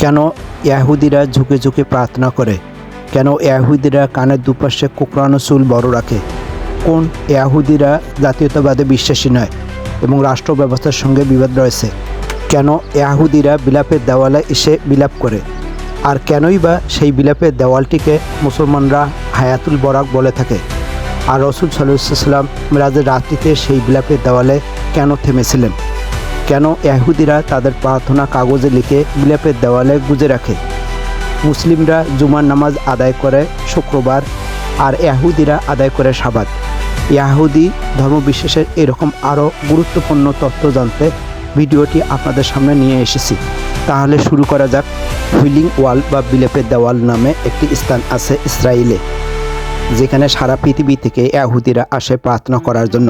কেন ইয়াহুদিরা ঝুঁকে ঝুঁকে প্রার্থনা করে? কেন ইয়াহুদিরা কানের দুপাশে কোকড়ানো চুল বড় রাখে? কোন ইয়াহুদিরা জাতীয়তাবাদে বিশ্বাসী নয় এবং রাষ্ট্র ব্যবস্থার সঙ্গে বিবাদ রয়েছে? কেন ইয়াহুদিরা বিলাপের দেওয়ালে এসে বিলাপ করে? আর কেনই বা সেই বিলাপের দেওয়ালটিকে মুসলমানরা হায়াতুল বরাক বলে থাকে? আর রসুল সাল্লাম মিরাজের রাত্রিতে সেই বিলাপের দেওয়ালে কেন থেমেছিলেন? কেন ইহুদিরা তাদের প্রার্থনা কাগজে লিখে বিলাপের দেওয়ালে গুজে রাখে? মুসলিমরা জুমার নামাজ আদায় করে শুক্রবার আর ইয়াহুদিরা আদায় করে সাবাত। ইয়াহুদি ধর্মবিশ্বাসের এরকম আরও গুরুত্বপূর্ণ তথ্য জানতে ভিডিওটি আপনাদের সামনে নিয়ে এসেছি। তাহলে শুরু করা যাক। হুইলিং ওয়াল বা বিলেপের দেওয়াল নামে একটি স্থান আছে ইসরায়েলে যেখানে সারা পৃথিবী থেকে ইয়াহুদিরা আসে প্রার্থনা করার জন্য।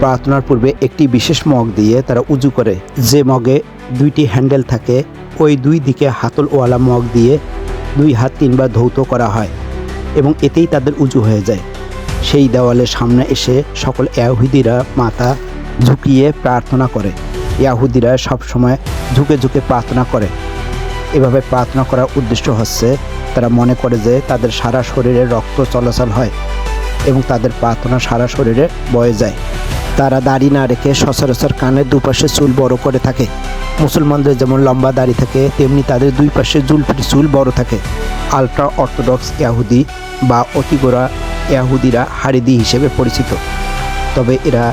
প্রার্থনার পূর্বে একটি বিশেষ মগ দিয়ে তারা উজু করে। যে মগে দুইটি হ্যান্ডেল থাকে, ওই দুই দিকে হাতলওয়ালা মগ দিয়ে দুই হাত তিনবার ধৌত করা হয় এবং এতেই তাদের উজু হয়ে যায়। সেই দেওয়ালের সামনে এসে সকল ইয়াহুদিরা মাথা ঝুঁকিয়ে প্রার্থনা করে। ইয়াহুদিরা সবসময় ঝুঁকে ঝুঁকে প্রার্থনা করে। এভাবে প্রার্থনা করার উদ্দেশ্য হচ্ছে, তারা মনে করে যে তাদের সারা শরীরে রক্ত চলাচল হয় এবং তাদের প্রার্থনা সারা শরীরে বয়ে যায়। তারা দাড়ি না রেখে সচরাচর কানের দুপাশে চুল বড় করে থাকে। মুসলমানদের যেমন লম্বা দাড়ি থাকে, তেমনি তাদের দুই পাশে জুলফির চুল বড় থাকে। আলট্রা অর্থোডক্স ইয়াহুদি বা অতিগোড়া ইয়াহুদিরা হারিদি হিসেবে পরিচিত। তবে এরা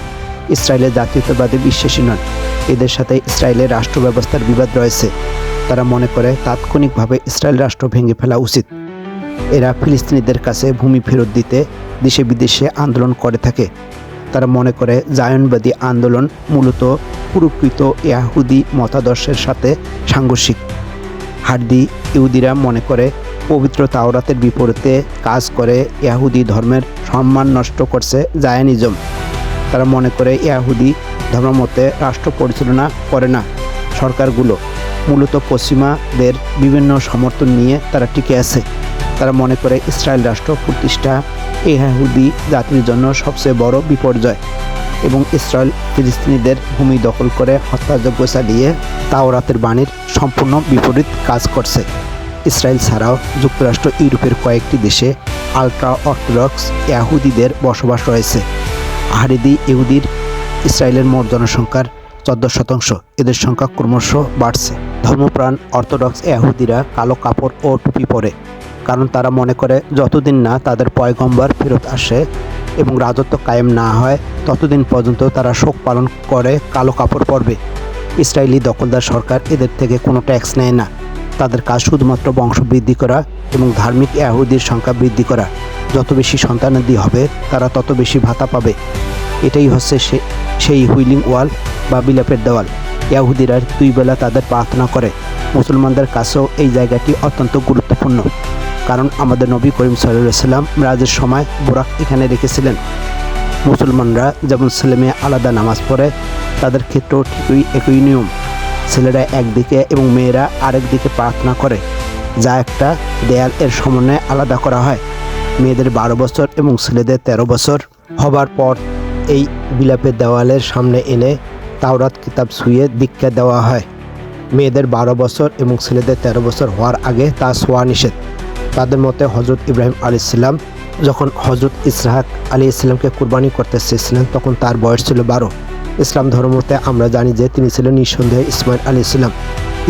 ইসরায়েলের জাতীয়তাবাদে বিশ্বাসী নন এদের সাথে ইসরায়েলের রাষ্ট্র ব্যবস্থার বিবাদ রয়েছে। তারা মনে করে তাৎক্ষণিকভাবে ইসরায়েল রাষ্ট্র ভেঙে ফেলা উচিত। এরা ফিলিস্তিনিদের কাছে ভূমি ফেরত দিতে দেশে বিদেশে আন্দোলন করে থাকে। তারা মনে করে জায়নবাদী আন্দোলন মূলত পুরুকৃত ইয়াহুদি মতাদর্শের সাথে সাংঘর্ষিক। হার্দি ইহুদিরা মনে করে পবিত্র তাওরাতের বিপরীতে কাজ করে ইয়াহুদি ধর্মের সম্মান নষ্ট করছে জায়ানিজম। তারা মনে করে ইয়াহুদি ধর্মমতে রাষ্ট্র পরিচালনা করে না সরকারগুলো। মূলত পশ্চিমাদের বিভিন্ন সমর্থন নিয়ে তারা টিকে আছে। তারা মনে করে ইসরায়েল রাষ্ট্র প্রতিষ্ঠা ইহুদি জাতির জন্য সবচেয়ে বড় বিপর্যয় এবং ইসরায়েল ফিলিস্তিনিদের ভূমি দখল করে হত্যাযজ্ঞ চালিয়ে তাওরাতের বাণীর সম্পূর্ণ বিপরীত কাজ করছে। ইসরায়েল ছাড়াও যুক্তরাষ্ট্র ইউরোপের কয়েকটি দেশে আলট্রা অর্থোডক্স ইয়াহুদিদের বসবাস রয়েছে। হারিদি ইহুদির ইসরায়েলের মোট জনসংখ্যার চোদ্দ শতাংশ। এদের সংখ্যা ক্রমশ বাড়ছে। ধর্মপ্রাণ অর্থোডক্স ইয়াহুদিরা কালো কাপড় ও টুপি পরে। কারণ তারা মনে করে যতদিন না তাদের পয়গম্বর ফেরত আসে এবং রাজত্ব কায়েম না হয়, ততদিন পর্যন্ত তারা শোক পালন করে কালো কাপড় পরবে। ইসরায়েলি দখলদার সরকার এদের থেকে কোনো ট্যাক্স নেয় না। তাদের কাজ শুধুমাত্র বংশ বৃদ্ধি করা এবং ধার্মিক ইয়াহুদির সংখ্যা বৃদ্ধি করা। যত বেশি সন্তানাদি হবে, তারা তত বেশি ভাতা পাবে। এটাই হচ্ছে সে, সেই হুইলিং ওয়াল বা বিলাপের দেওয়াল। ইয়াহুদিরা দুই বেলা তাদের প্রার্থনা করে। মুসলমানদের কাছেও এই জায়গাটি অত্যন্ত গুরুত্বপূর্ণ। কারণ আমাদের নবী করিম সাল্লাম রাজের সময় বোরাক এখানে রেখেছিলেন। মুসলমানরা যেমন ছেলে মেয়ে আলাদা নামাজ পড়ে, তাদের ক্ষেত্রেও ঠিকই একই নিয়ম। ছেলেরা একদিকে এবং মেয়েরা আরেক দিকে প্রার্থনা করে, যা একটা দেয়াল এর সমন্বয়ে আলাদা করা হয়। মেয়েদের বারো বছর এবং ছেলেদের ১৩ বছর হবার পর এই বিলাপের দেওয়ালের সামনে এনে তাওরাত কিতাব শুয়ে দীক্ষা দেওয়া হয়। মেয়েদের বারো বছর এবং ছেলেদের ১৩ বছর হওয়ার আগে তা শোয়া নিষেধ। তাদের মতে হজরত ইব্রাহিম আলী ইসলাম যখন হজরত ইসরাহাক আলী ইসলামকে কুরবানি করতে চেয়েছিলেন, তখন তার বয়স ছিল বারো। ইসলাম ধর্মতে আমরা জানি যে তিনি ছিলেন নিঃসন্দেহে ইসমাইল আলী ইসলাম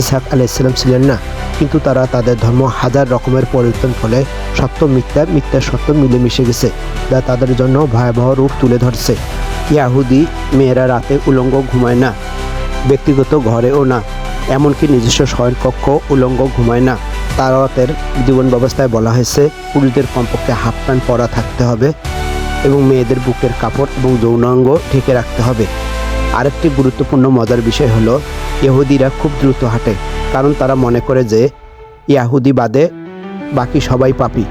ইসহাক আলী ইসলাম ছিলেন না, কিন্তু তারা তাদের ধর্ম হাজার রকমের পরিবর্তন ফলে সত্য মিথ্যা মিথ্যা সত্য মিলেমিশে গেছে যা তাদের জন্য ভয়াবহ রূপ তুলে ধরছে। ইয়াহুদি মেয়েরা রাতে উলঙ্গ ঘুমায় না, ব্যক্তিগত ঘরেও না, এমনকি নিজস্ব শয়নকক্ষ উলঙ্গ ঘুমায় না। তারাতের জীবন ব্যবস্থায় বলা হয়েছে, পুরুষদের কমপক্ষে হাফ প্যান্ট পরা থাকতে হবে এবং মেয়েদের বুকের কাপড় এবং যৌনাঙ্গ ঢেকে রাখতে হবে। আরেকটি গুরুত্বপূর্ণ মজার বিষয় হলো, ইহুদিরা খুব দ্রুত হাঁটে, কারণ তারা মনে করে যে ইয়াহুদি বাদে বাকি সবাই পাপি।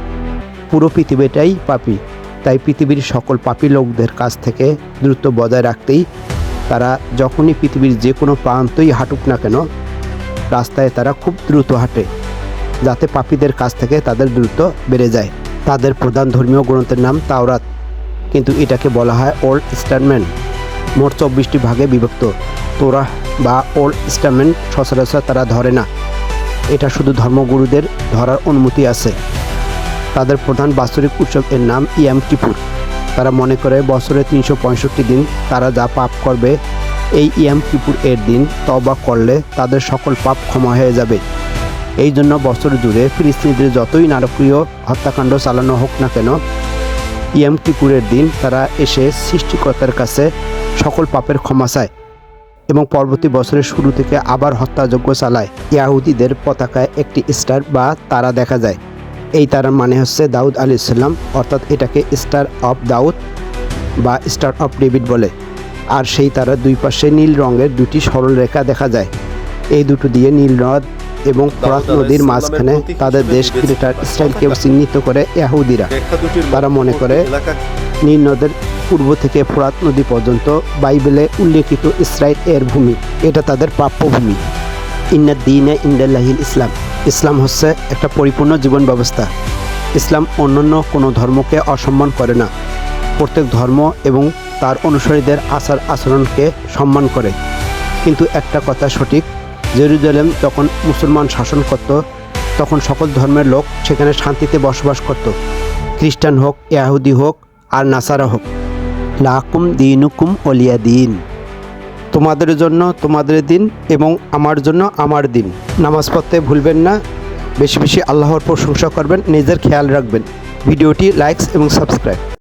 পুরো পৃথিবীটাই পাপি, তাই পৃথিবীর সকল পাপী লোকদের কাছ থেকে দ্রুত বজায় রাখতেই তারা যখনই পৃথিবীর যে কোনো প্রান্তই হাঁটুক না কেন, রাস্তায় তারা খুব দ্রুত হাঁটে। যাতে পাপীদের কাছ থেকে তাদের দ্রুত বেড়ে যায়। তাদের প্রধান ধর্মীয় গ্রন্থের নাম তাওরাত, কিন্তু এটাকে বলা হয় ওল্ড স্টারমেন্ট মোট চব্বিশটি ভাগে বিভক্ত। তোরাহ বা ওল্ড স্টারমেন্ট সচরাচর তারা ধরে না। এটা শুধু ধর্মগুরুদের ধরার অনুমতি আছে। তাদের প্রধান বাৎসরিক উৎসব এর নাম ইয়াম কিপুর। তারা মনে করে বছরে তিনশো পঁয়ষট্টি দিন তারা যা পাপ করবে, এই ইয়াম কিপুর এর দিন তবা করলে তাদের সকল পাপ ক্ষমা হয়ে যাবে। এই জন্য বছর জুড়ে ফিলিস্তিনিদের যতই নারকীয় হত্যাকাণ্ড চালানো হোক না কেন, ইয়াম কিপুরের দিন তারা এসে সৃষ্টিকর্তার কাছে সকল পাপের ক্ষমা চায় এবং পরবর্তী বছরের শুরু থেকে আবার হত্যাযজ্ঞ চালায়। ইয়াহুদিদের পতাকায় একটি স্টার বা তারা দেখা যায়। এই তারার মানে হচ্ছে দাউদ আলী ইসলাম অর্থাৎ এটাকে স্টার অফ দাউদ বা স্টার অফ ডেভিড বলে। আর সেই তারার দুই পাশে নীল রঙের দুটি সরল রেখা দেখা যায়। এই দুটো দিয়ে নীল নদ এবং ফরাত নদীর মাঝখানে তাদের দেশ ক্রিয়েটার ইসরায়েলকে চিহ্নিত করে ইয়াহুদিরা। তারা মনে করে নীল নদের পূর্ব থেকে ফোরাত নদী পর্যন্ত বাইবেলে উল্লেখিত ইসরায়েল এর ভূমি। এটা তাদের প্রাপ্য ভূমি। ইন্না দিনে ইন্দাল্লাহিল ইসলাম। ইসলাম হচ্ছে একটা পরিপূর্ণ জীবন ব্যবস্থা। ইসলাম অন্যান্য কোনো ধর্মকে অসম্মান করে না। প্রত্যেক ধর্ম এবং তার অনুসারীদের আচার আচরণকে সম্মান করে। কিন্তু একটা কথা সঠিক জেরুজালেম যখন মুসলমান শাসন করত, তখন সকল ধর্মের লোক সেখানে শান্তিতে বসবাস করত। খ্রিস্টান হোক, ইয়াহুদি হোক, আর নাসারা হোক। লাকুম দিনুকুম অলিয়া দিন। তোমাদের জন্য তোমাদের দিন এবং আমার জন্য আমার দিন। নামাজ পড়তে ভুলবেন না। বেশি বেশি আল্লাহর প্রশংসা করবেন। নিজের খেয়াল রাখবেন। ভিডিওটি লাইকস এবং সাবস্ক্রাইব